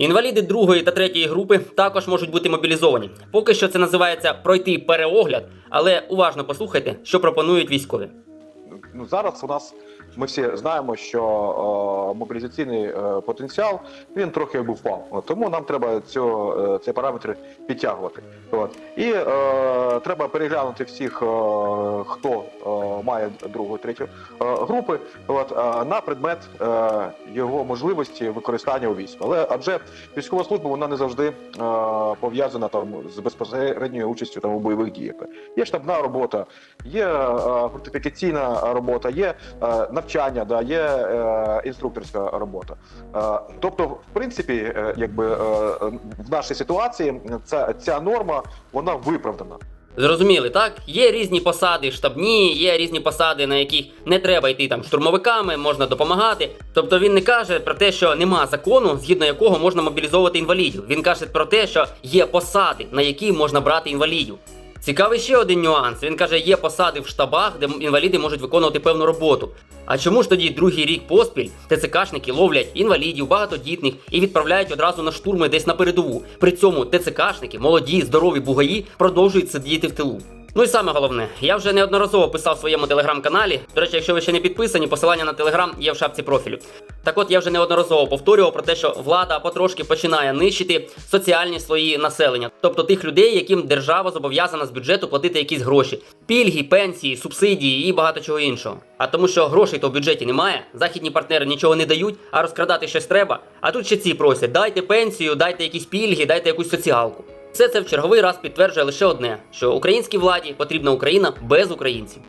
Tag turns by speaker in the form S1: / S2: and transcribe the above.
S1: Інваліди другої та третьої групи також можуть бути мобілізовані. Поки що це називається пройти переогляд, але уважно послухайте, що пропонують військові.
S2: ну, зараз у нас ми всі знаємо, що е, мобілізаційний е, потенціал він трохи якби впав. Тому нам треба цю, е, цей параметр підтягувати. От. І е, треба переглянути всіх, хто має другу, третю групи, от, на предмет його можливості використання у війську. Але адже військова служба вона не завжди пов'язана там з безпосередньою участю там у бойових діях. Є штабна робота, є фортифікаційна робота, є навчання, да, є е, інструкторська робота. Е, тобто, в принципі, е, якби е, в нашій ситуації ця, ця норма вона виправдана.
S1: Зрозуміли, так? Є різні посади штабні, є різні посади, на яких не треба йти там штурмовиками, можна допомагати. Тобто він не каже про те, що нема закону, згідно якого можна мобілізовувати інвалідів. Він каже про те, що є посади, на які можна брати інвалідів. Цікавий ще один нюанс. Він каже, є посади в штабах, де інваліди можуть виконувати певну роботу. А чому ж тоді другий рік поспіль ТЦКшники ловлять інвалідів, багатодітних і відправляють одразу на штурми десь на передову? При цьому ТЦКшники, молоді, здорові бугаї, продовжують сидіти в тилу. Ну і саме головне, я вже неодноразово писав в своєму телеграм-каналі. До речі, якщо ви ще не підписані, посилання на телеграм є в шапці профілю. Так от я вже неодноразово повторював про те, що влада потрошки починає нищити соціальні слої населення, тобто тих людей, яким держава зобов'язана з бюджету платити якісь гроші, пільги, пенсії, субсидії і багато чого іншого. А тому, що грошей то в бюджеті немає, західні партнери нічого не дають, а розкрадати щось треба. А тут ще ці просять: дайте пенсію, дайте якісь пільги, дайте якусь соціалку. Все це в черговий раз підтверджує лише одне: що українській владі потрібна Україна без українців.